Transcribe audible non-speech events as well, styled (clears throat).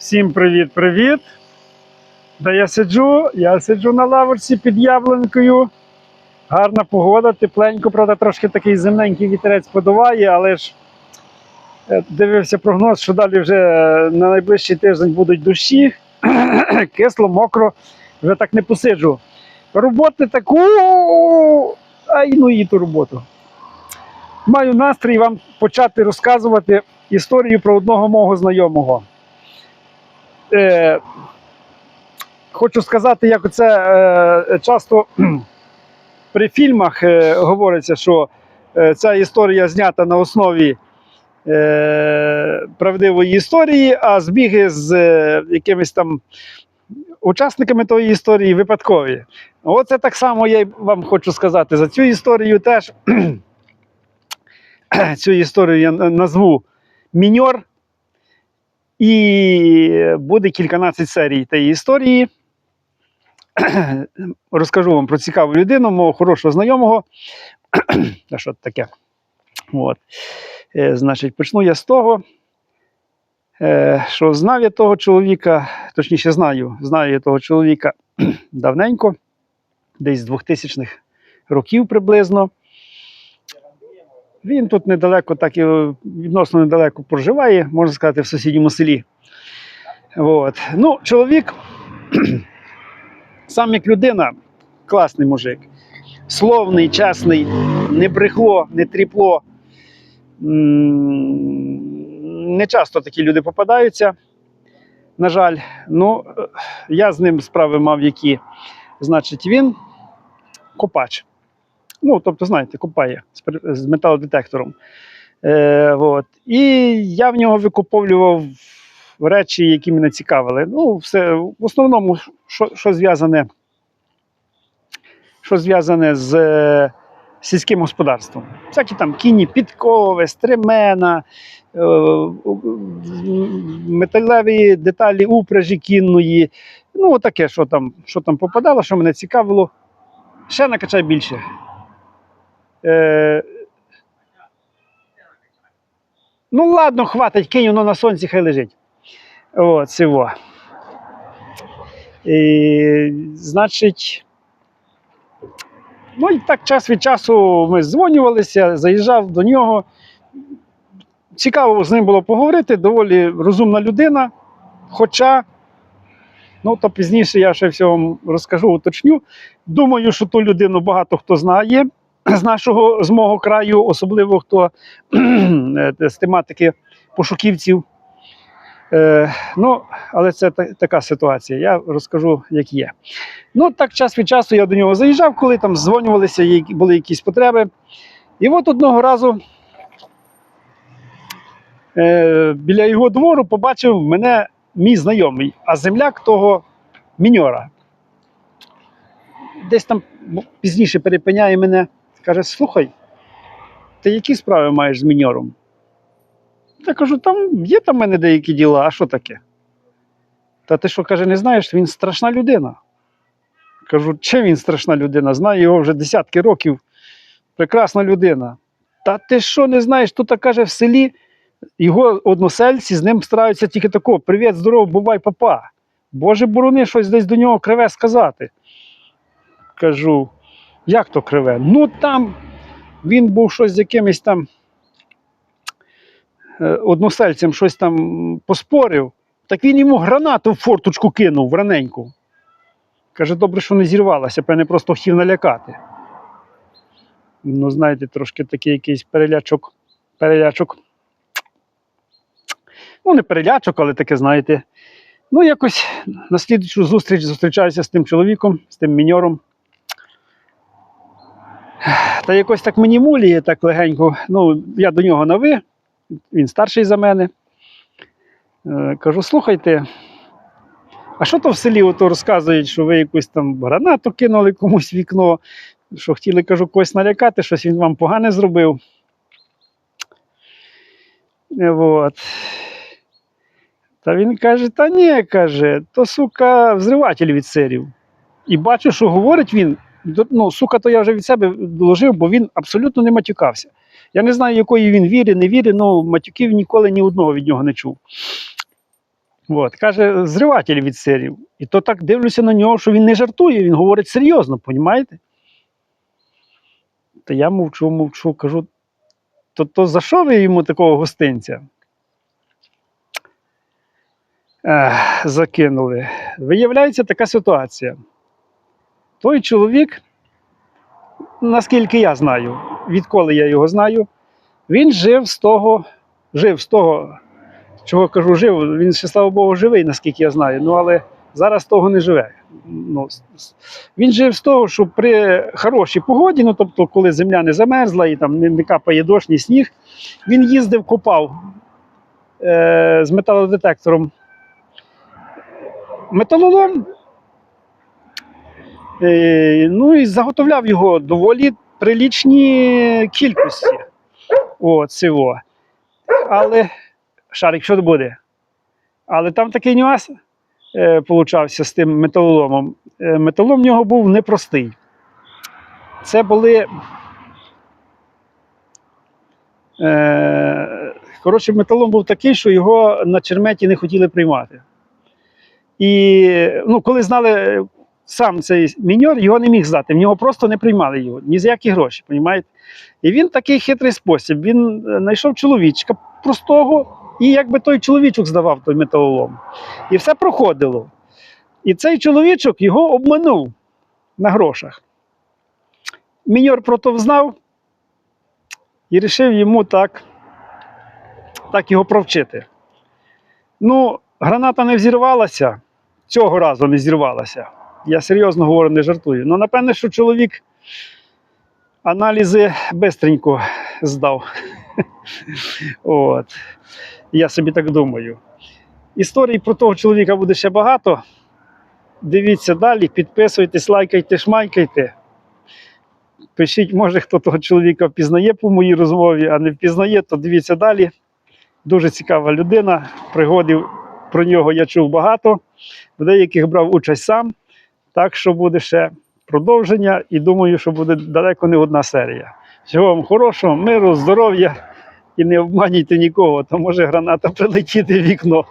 Всім привіт-привіт. Де я сиджу? Я сиджу на лавочці під яблунькою. Гарна погода, тепленько, правда, трошки такий земненький вітерець подуває, але ж е, дивився прогноз, що далі вже е, на найближчий тиждень будуть дощі. (clears throat) Кисло, мокро, вже так не посиджу. Роботи таку. Ай, ну і ту роботу. Маю настрій вам почати розказувати історію про одного мого знайомого. Е, хочу сказати, як це е, часто (clears throat) при фільмах е, говориться, що е, ця історія знята на основі е, правдивої історії, а збіги з е, якимись там учасниками тої історії випадкові. Оце так само я вам хочу сказати за цю історію теж. (clears throat) Цю історію я назву Міньор. І буде кільканадцять серій тієї історії. (clears throat) Розкажу вам про цікаву людину, мого хорошого знайомого. (clears throat) А що таке? От. Е, значить, почну я з того, е, що знав я того чоловіка, точніше знаю, знаю я того чоловіка (clears throat) давненько, десь з 2000-х років приблизно. Він тут недалеко, так і відносно недалеко проживає, можна сказати, в сусідньому селі. От. Ну, чоловік, (clears throat) сам як людина, класний мужик. Словний, чесний, не брехло, не тріпло. Не часто такі люди попадаються. На жаль, ну, е, я з ним справи мав які. Значить, він копач. Ну, тобто, знаєте, копає з, металодетектором. Е, от. І я в нього викуповлював речі, які мене цікавили. Ну, все, в основному, що, що зв'язане, що зв'язане з е, сільським господарством. Всякі там кіні, підкови, стремена, е, металеві деталі упряжі кінної. Ну, таке, що там, що там попадало, що мене цікавило. Ще накачай більше. Е, ну, ладно, хватить, кинь воно на сонці, хай лежить. От, цього. І, значить, ну і так час від часу ми дзвонювалися, заїжджав до нього. Цікаво з ним було поговорити, доволі розумна людина. Хоча, ну то пізніше я ще всього розкажу, уточню. Думаю, що ту людину багато хто знає (clears throat) з нашого з мого краю, особливо хто (clears throat) е, з тематики пошуківців. Е, ну, але це та- така ситуація. Я розкажу, як є. Ну, так час від часу я до нього заїжджав, коли там дзвонювалися, були якісь потреби. І от одного разу е, біля його двору побачив мене мій знайомий, а земляк того міньора. Десь там пізніше перепиняє мене, каже: слухай, ти які справи маєш з міньором? Я кажу, там є там в мене деякі діла, а що таке? Та ти що каже, не знаєш, він страшна людина. Кажу, чим він страшна людина? Знаю його вже десятки років. Прекрасна людина. Та ти що не знаєш, тут каже в селі його односельці з ним стараються тільки такого: Привіт, здорово, бувай, папа. Боже борони, щось десь до нього криве сказати. Кажу, як то криве? Ну там він був щось з якимось там е, односельцем щось там поспорив, так він йому гранату в форточку кинув раненьку. Каже, добре, що не зірвалася, певне, просто хотів налякати. Ну, знаєте, трошки такий якийсь перелячок. Перелячок. Ну, не перелячок, але таке, знаєте. Ну, якось на слідчу зустріч зустрічаюся з тим чоловіком, з тим міньором. Та якось так мені муліє, так легенько. Ну, я до нього на він старший за мене. Е, кажу, слухайте, а що то в селі ото розказують, що ви якусь там гранату кинули комусь вікно, що хотіли, кажу, когось налякати, щось він вам погане зробив. Е, Вот. Та він каже: та ні, каже, то сука, взриватель від сирів. І бачу, що говорить він. Ну, сука, то я вже від себе доложив, бо він абсолютно не матюкався. Я не знаю, якої він віри, не віри, але матюків ніколи ні одного від нього не чув. От, каже, зриватель від сирів. І то так дивлюся на нього, що він не жартує, він говорить серйозно, понімаєте? Та я мовчу, мовчу, кажу, то, то за що ви йому такого гостинця? Ех, закинули. Виявляється така ситуація. Той чоловік, наскільки я знаю, відколи я його знаю, він жив з того, жив з того, чого кажу, жив. Він ще, слава Богу, живий, наскільки я знаю. Ну, але зараз того не живе. Ну, він жив з того, що при хорошій погоді, ну тобто, коли земля не замерзла і там не, капає дощ, ні сніг, він їздив, копав е, з металодетектором металолом. Е, ну і заготовляв його доволі прилічні кількості. О, цього. Але шарик, що буде? Але там такий нюанс е, получався з тим металоломом. Е, металолом в нього був непростий. Це були. Е, коротше, металолом був такий, що його на черметі не хотіли приймати. І ну, коли знали сам цей міньор, його не міг здати. В нього просто не приймали його, ні за які гроші, понімаєте? І він такий хитрий спосіб. Він е, знайшов чоловічка простого, і якби той чоловічок здавав той металолом. І все проходило. І цей чоловічок його обманув на грошах. Міньор про то знав і вирішив йому так, так його провчити. Ну, граната не взірвалася, цього разу не зірвалася. Я серйозно говорю, не жартую. Ну, напевне, що чоловік аналізи бистренько здав. (laughs) От. Я собі так думаю. Історій про того чоловіка буде ще багато. Дивіться далі, підписуйтесь, лайкайте, шмайкайте. Пишіть, може, хто того чоловіка впізнає по моїй розмові, а не впізнає, то дивіться далі. Дуже цікава людина. Пригодів про нього я чув багато. В деяких брав участь сам. Так що буде ще продовження, і думаю, що буде далеко не одна серія. Всього вам хорошого, миру, здоров'я і не обманюйте нікого, то може граната прилетіти в вікно.